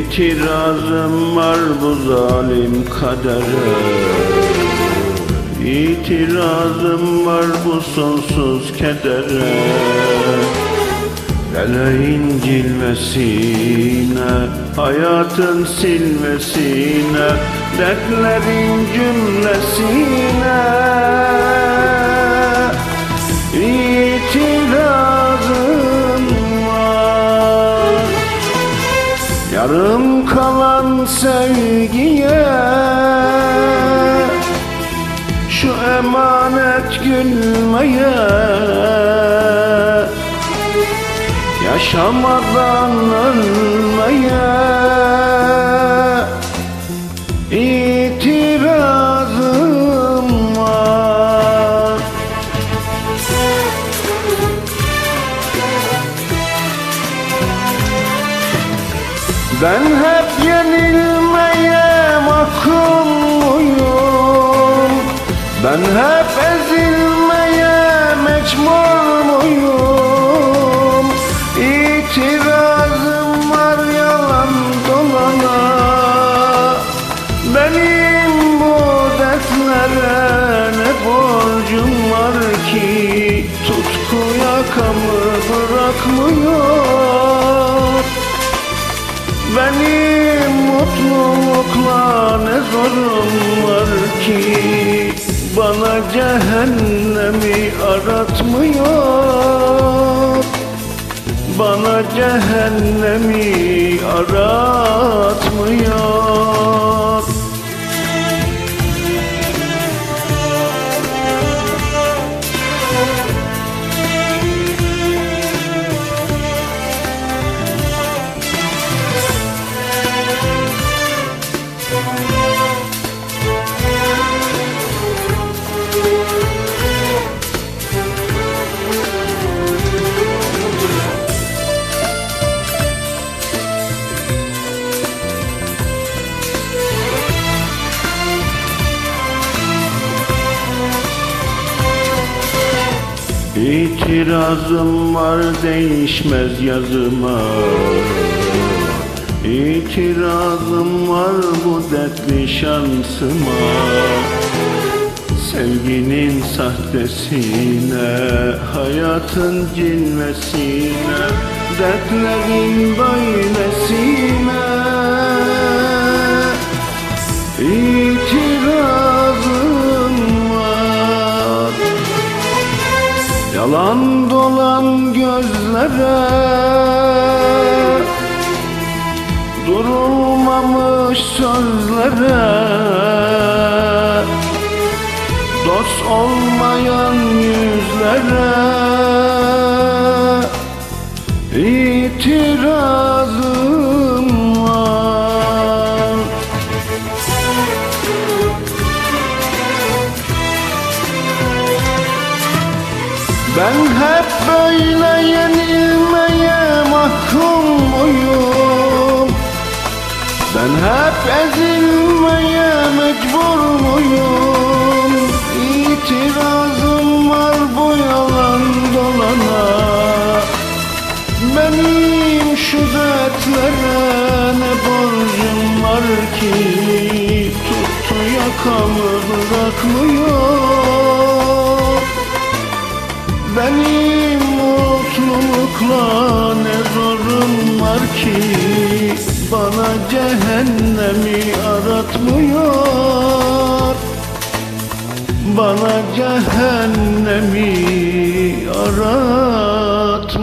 İtirazım var bu zalim kadere. İtirazım var bu sonsuz kedere. Meleğin cilvesine Hayatın silmesine Dertlerin cümlesine Yarım kalan sevgiye Şu emanet gülmeye Yaşamadan ölmeye Ben hep yenilmeye mahkum muyum? Ben hep ezilmeye mecbur muyum? İtirazım var yalan dolana Benim bu dertlere ne borcum var ki Tutku yakamı bırakmıyor benim mutlulukla ne zorum var ki? Bana cehennemi aratmıyor. Bana cehennemi aratmıyor İtirazım var değişmez yazıma. İtirazım var bu dertli şansıma. Sevginin sahtesine, hayatın cilvesine Dertlerin böylesine İtirazım gözlere Durulmamış sözlere Dost olmayan yüzlere hep böyle yenilmeye mahkum muyum? Ben hep ezilmeye mecbur muyum? İtirazım var bu yalan dolana Benim şu dertlere ne borcum var ki Tuttu yakamı bırakmıyor benim mutlulukla ne zorum var ki? Bana cehennemi aratmıyor. Bana cehennemi aratmıyor